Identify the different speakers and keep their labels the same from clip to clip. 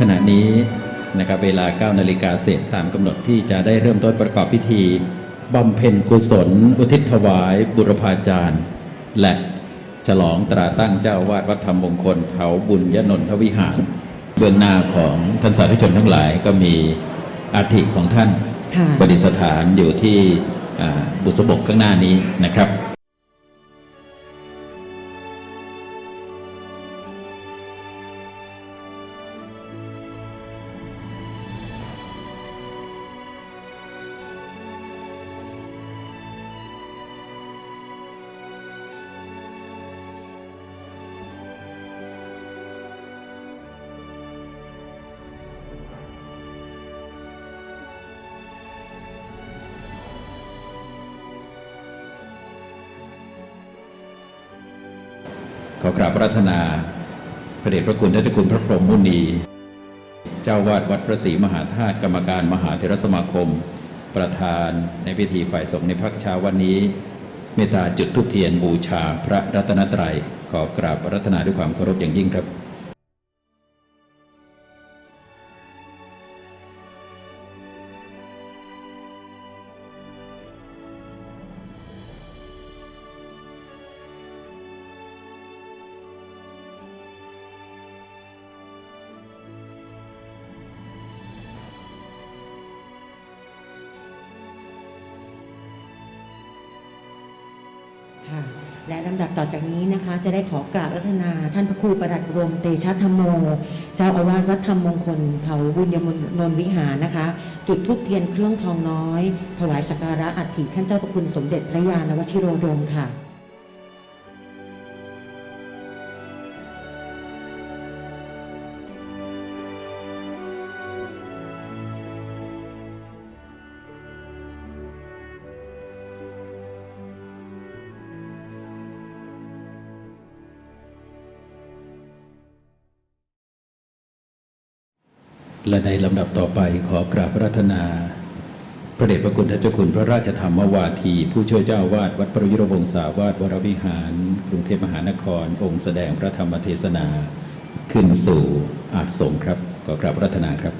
Speaker 1: ขณะนี้นะครับเวลา 9 นาฬิกาเศษตามกำหนดที่จะได้เริ่มต้นประกอบพิธีบำเพ็ญกุศล อุทิศถวาย บุรพาจารย์ และฉลองตราตั้งเจ้าวาดวัดธรรมมงคลเขาบุญยนนทวิหาร เบื้องหน้าของท่านสาธุชนทั้งหลายก็มีอาธิของท่านประดิษฐานอยู่ที่บุษบกข้างหน้านี้นะครับ ขอกราบพระรัตนาพระเดชพระคุณท่านเจ้าคุณพระพรหมมุนี เจ้าวาดวัดพระศรีมหาธาตุกรรมการมหาเทรสมาคม ประธานในพิธีฝ่ายสงฆ์ในพักเช้าวันนี้ เมตตาจุดทุกเทียนบูชาพระรัตนตรัยขอกราบพระรัตนาด้วยความเคารพอย่างยิ่งครับ
Speaker 2: ค่ะและลำดับต่อจากนี้นะคะ จะได้ขอกราบรัตนา ท่านพระครูประหลัดรมเตชะธรรมโม เจ้าอาวาสวัดธรรมมงคล เขาบุญยมนนวิหารนะคะ จุดธูปเทียนเครื่องทองน้อย ถวายสักการะอัฐิท่านเจ้าประคุณสมเด็จพระยาณวชิโรดมค่ะ
Speaker 1: และในลำดับต่อไปขอกราบพระรัตนา พระเดชพระคุณท่านเจ้าคุณพระราชธรรมวาที ผู้ช่วยเจ้าวาดวัดประยุรวงศาวาสวรวิหาร กรุงเทพมหานคร องค์แสดงพระธรรมเทศนา ขึ้นสู่อาจสงฆ์ครับขอกราบพระรัตนาครับ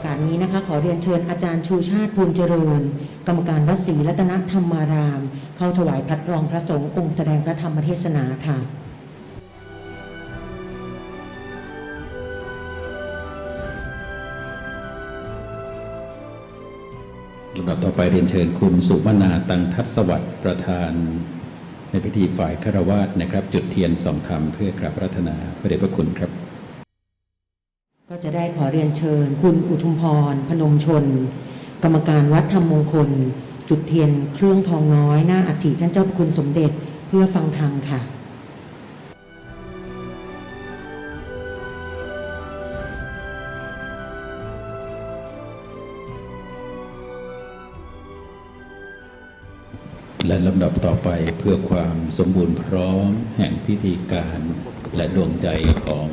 Speaker 2: อกาสนี้นะคะ ขอเรียนเชิญอาจารย์ชูชาติภูมิเจริญ กรรมการวัดศรีรัตนธรรมาราม เข้าถวายพัดรองพระสงฆ์องค์แสดงพระธรรมเทศนาค่ะ
Speaker 1: ลำดับต่อไปเรียนเชิญคุณสุมนาตังทัศวัตรประธาน ในพิธีฝ่ายคารวาสนะครับ จุดเทียนสองธรรมเพื่อกราบระรัตนาพระเดชพระคุณครับ
Speaker 2: ก็จะได้ขอเรียนเชิญ คุณอุทุมพร พนมชน กรรมการวัดธรรมมงคล จุดเทียนเครื่องทองน้อยหน้าอัฐิท่านเจ้าพระคุณสมเด็จเพื่อฟังธรรมค่ะ
Speaker 1: และลำดับต่อไปเพื่อความสมบูรณ์พร้อมแห่งพิธีการและดวงใจของ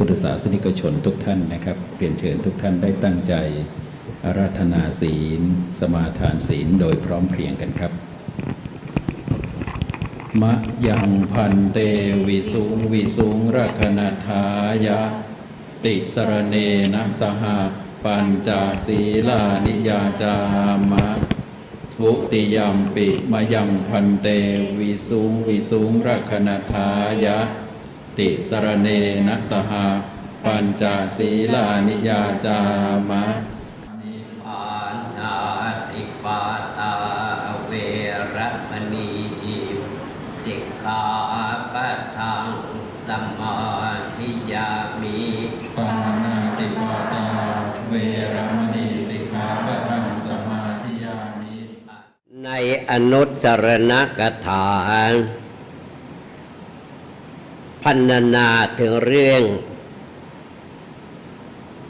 Speaker 1: พุทธศาสนิกชนทุกท่านนะครับเรียนเชิญทุกท่านได้ตั้งใจอาราธนาศีล สมาทานศีลโดยพร้อมเพรียงกันครับ มะยังพันเตวิสุงวิสุงรักนทายะ ติสรเนนะสหปัญจศีลานิยาจามะ ทุติยมปิมายังพันเตวิสุงวิสุงรักนทายะ ติสรเนนะสหปัญจศีลานิยาจามะ
Speaker 3: ปานาติปาตาเวระมณีสิกขาปะทังสมาธิยามิ
Speaker 1: ปานาติปาตาเวรมณีสิกขาปะทังสมาธิยามิ
Speaker 3: ในอนุสรณกถา พันนาถึงเรื่อง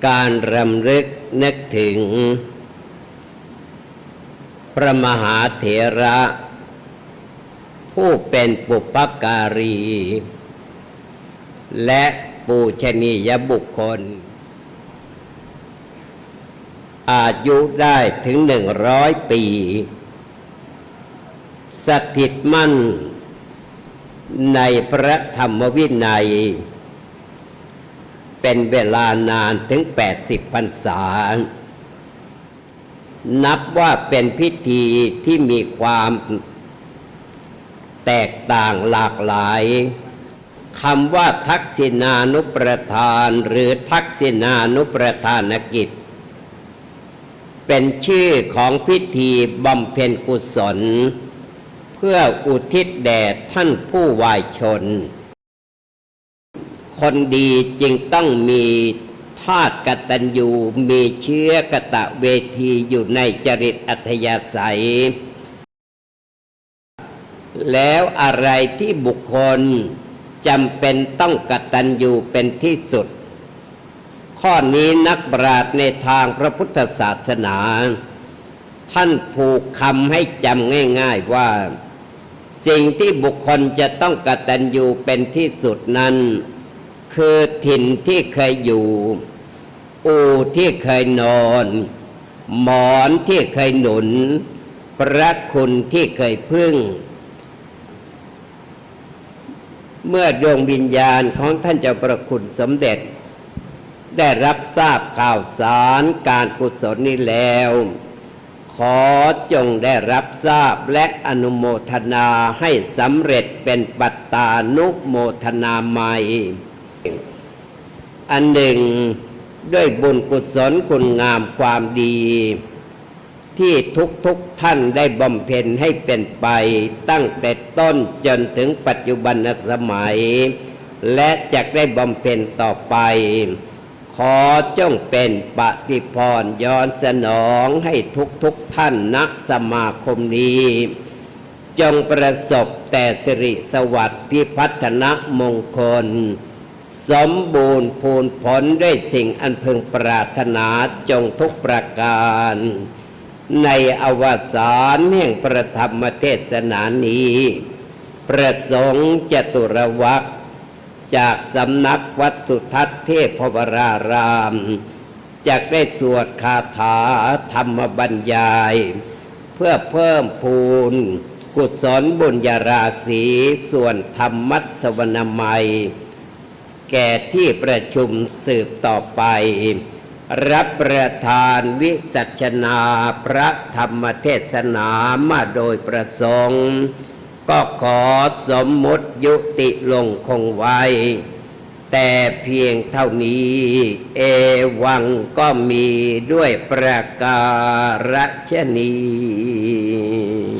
Speaker 3: การรำลึกนึกถึง พระมหาเถระ ผู้เป็นปุปการี และปูชนียบุคคล อายุได้ถึงหนึ่งร้อยปี สถิตมั่น ในพระธรรมวินัย เป็นเวลานานถึง 80พรรษา นับว่าเป็นพิธีที่มีความแตกต่างหลากหลายคำว่าทักษิณานุประทานหรือทักษิณานุประทานกิจ เป็นชื่อของพิธีบำเพ็ญกุศล เพื่ออุทิศแด่ท่านผู้วายชน คนดีจึงต้องมีธาตุกตัญญูมีเชื้อกตะเวทีอยู่ในจริตอัธยาศัย แล้วอะไรที่บุคคลจำเป็นต้องกตัญญูเป็นที่สุด ข้อนี้นักปราชญ์ในทางพระพุทธศาสนา ท่านผูกคำให้จำง่าย ๆว่า สิ่งที่บุคคลจะต้องกตัญญูเป็นที่สุดนั้น คือถิ่นที่เคยอยู่ อูที่เคยนอน หมอนที่เคยหนุน พระคุณที่เคยพึ่ง เมื่อดวงวิญญาณของท่านเจ้าประคุณสมเด็จ ได้รับทราบข่าวสารการกุศลนี้แล้ว ขอจงได้รับทราบและอนุโมทนาให้สำเร็จเป็นปัตตานุโมทนาใหม่ อันหนึ่งด้วยบุญกุศลคุณงามความดี ที่ทุกทุกท่านได้บำเพ็ญให้เป็นไปตั้งแต่ต้นจนถึงปัจจุบันสมัย และจะได้บำเพ็ญต่อไป ขอจงเป็นปฏิพรย้อนสนองให้ทุกทุกท่านนักสมาคมนี้ จงประสบแต่สิริสวัสดิ์พิพัฒนมงคล สมบูรณ์พูนผลด้วยสิ่งอันพึงปรารถนาจงทุกประการ ในอวสานแห่งประธรรมเทศนานี้ ประสงค์จตุรวัก จากสำนักวัดสุทัศน์เทพวรารามจากได้สวดคาถาธรรมบรรยาย เพื่อเพิ่มพูนกุศลบุญญาราศีส่วนธรรมัสวนามัย แก่ที่ประชุมสืบต่อไป รับประทานวิสัชนาพระธรรมเทศนามาโดยประสงค์ ก็ขอสมมุติยุติลงคงไว้ แต่เพียงเท่านี้ เอวังก็มีด้วยประการฉนี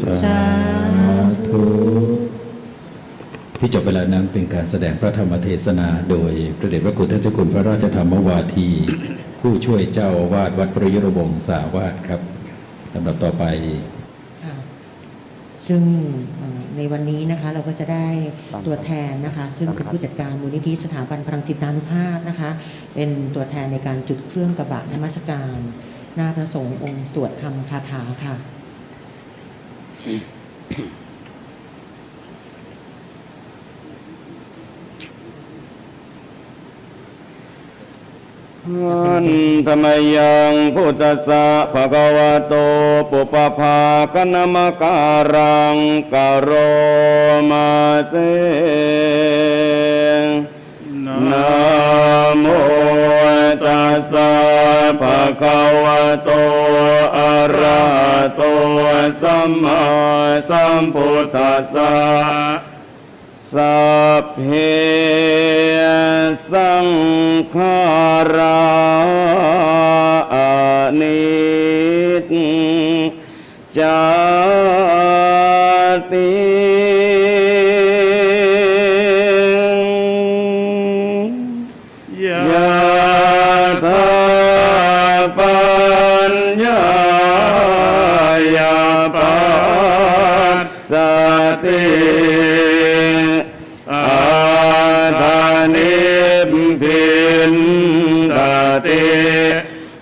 Speaker 1: สาธุที่จบไปแล้วนั้นเป็นการแสดงพระธรรมเทศนาโดยพระเดชพระคุณท่านเจ้าคุณพระราชธรรมวาที ผู้ช่วยเจ้าอาวาดวัดประยุรวงศาวาสครับลำดับต่อไป
Speaker 2: ค่ะซึ่งเอ่อ ในวันนี้นะคะเราก็จะได้ตัวแทนนะคะ ซึ่งเป็นผู้จัดการมูลนิธิสถาบันพลังจิตานุภาพนะคะ เป็นตัวแทนในการจุดเครื่องกระบะนมัสการ หน้าพระสงฆ์องค์สวดธรรมคาถาค่ะ
Speaker 4: อันธรรมยังพุทธสสะภะคะวะโตปุปภาคณมการังกโรมาเตนะโมตัสสะภะคะวะโตอะระหะโตสัมมาสัมพุทธัสสะ สัพเพสังขารา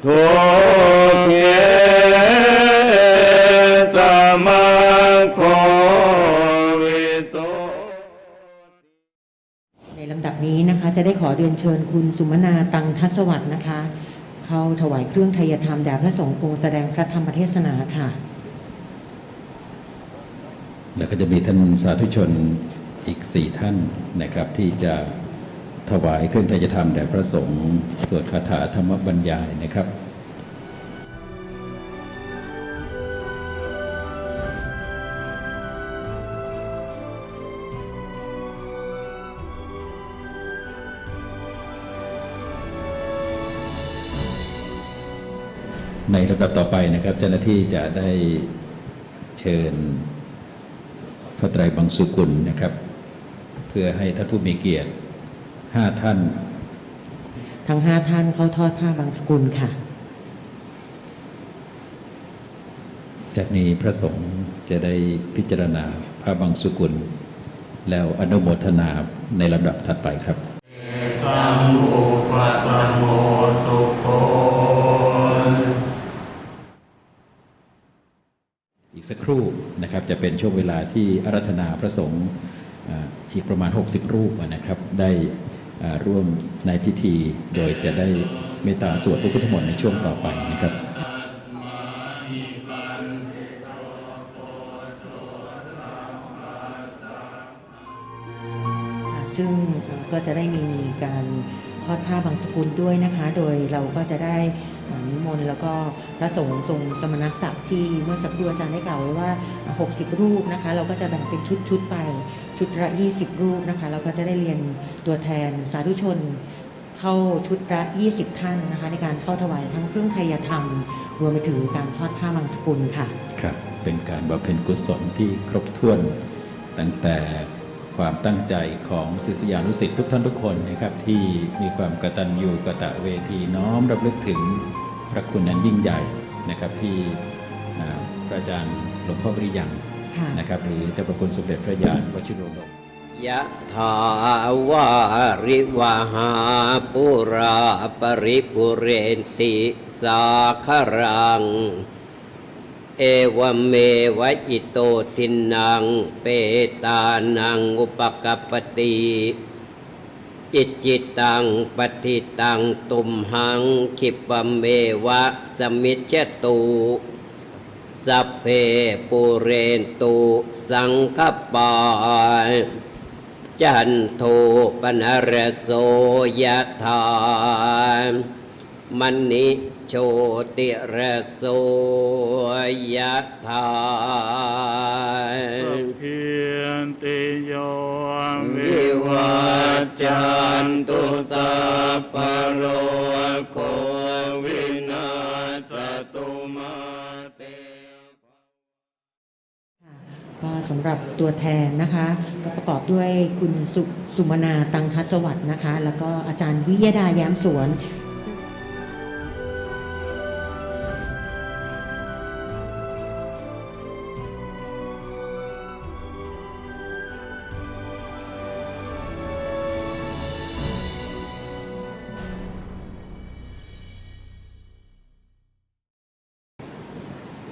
Speaker 4: ทุเยสมาโควิโส
Speaker 2: ในลำดับนี้นะคะ จะได้ขอเรียนเชิญคุณสุมนาตังทัศวัตรนะคะ เข้าถวายเครื่องไทยธรรมแด่พระสงฆ์องค์แสดงพระธรรมเทศนาค่ะ
Speaker 1: แล้วก็จะมีท่านสาธุชนอีกสี่ท่านนะครับที่จะ ถวายเครื่องทายธรรมแด่พระสงฆ์สวดคาถาธรรมบรรยายนะครับในลำดับต่อไปนะครับเจ้าหน้าที่จะได้เชิญพระไตรบังสุกุลนะครับ เพื่อให้ท่านผู้มีเกียรติ ห้าท่าน
Speaker 2: ทั้งห้าท่านเข้าทอดผ้าบางสกุลค่ะ
Speaker 1: จากนี้พระสงฆ์จะได้พิจารณาพระบังสุกุล แล้วอนุโมทนาในลำดับถัดไปครับ
Speaker 4: สัมอุปสมโมสุโข
Speaker 1: อีกสักครู่นะครับจะเป็นช่วงเวลาที่อารัธนาพระสงฆ์อ่าอีกประมาณ 60 รูปนะครับ ได้อ่า ร่วมในพิธีโดยจะได้เมตตาสวดพระพุทธมนต์ในช่วงต่อไปนะครับ
Speaker 2: ซึ่งก็จะได้มีการทอดผ้าบางสกุลด้วยนะคะ โดยเราก็จะได้ นิมนต์แล้วก็พระสงฆ์ทรงสมณศักดิ์ที่เมื่อสักครู่อาจารย์ได้กล่าวไว้ว่า 60 รูปนะคะ เราก็จะแบ่งเป็นชุดๆไปชุดละ20 รูปนะคะเราก็จะได้เรียนตัวแทนสาธุชนเข้าชุดละ20 ท่านนะคะ ในการเข้าถวายทั้งเครื่องไทยธรรม รวมไปถึงการทอดผ้าบางสกุลค่ะ
Speaker 1: ครับ เป็นการบำเพ็ญกุศลที่ครบถ้วนตั้งแต่ ความตั้งใจของศิษยานุศิษย์ทุกท่านทุกคนนะครับที่มีความกตัญญูกะตะเวทีน้อมรำลึกถึงพระคุณนั้นยิ่งใหญ่นะครับที่อาพระอาจารย์หลวงพ่อปริยังนะครับหรือเจ้าประคุณสมเด็จพระยานวชิโรดม
Speaker 3: ยะถาวาริวหาปุราปริปุเรนติสาครัง เอวเมวะอิโตทินัง เปตานังอุปกปปติอิจิตังปฏิตังตุมหังคิปเมวะสมิจตุสัพเพปุเรนตุสังคปาจันโทปนรโสยธามณิ โชติระโสยธา
Speaker 4: เพียนติโยวิวัจจันตุสัพพโรโควินาสตุมาเต
Speaker 2: ก็สำหรับตัวแทนนะคะ ก็ประกอบด้วยคุณสุสุมนาตังทัศวัตรนะคะ แล้วก็อาจารย์วิยดาแย้มสวน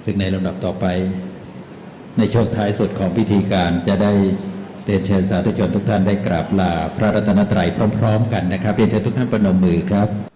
Speaker 1: ซึ่งในลำดับต่อไป ในช่วงท้ายสุดของพิธีการจะได้เรียนเชิญสาธุชนทุกท่านได้กราบลา พระรัตนตรัยพร้อม ๆ กันนะครับเรียนเชิญทุกท่านประนมมือครับ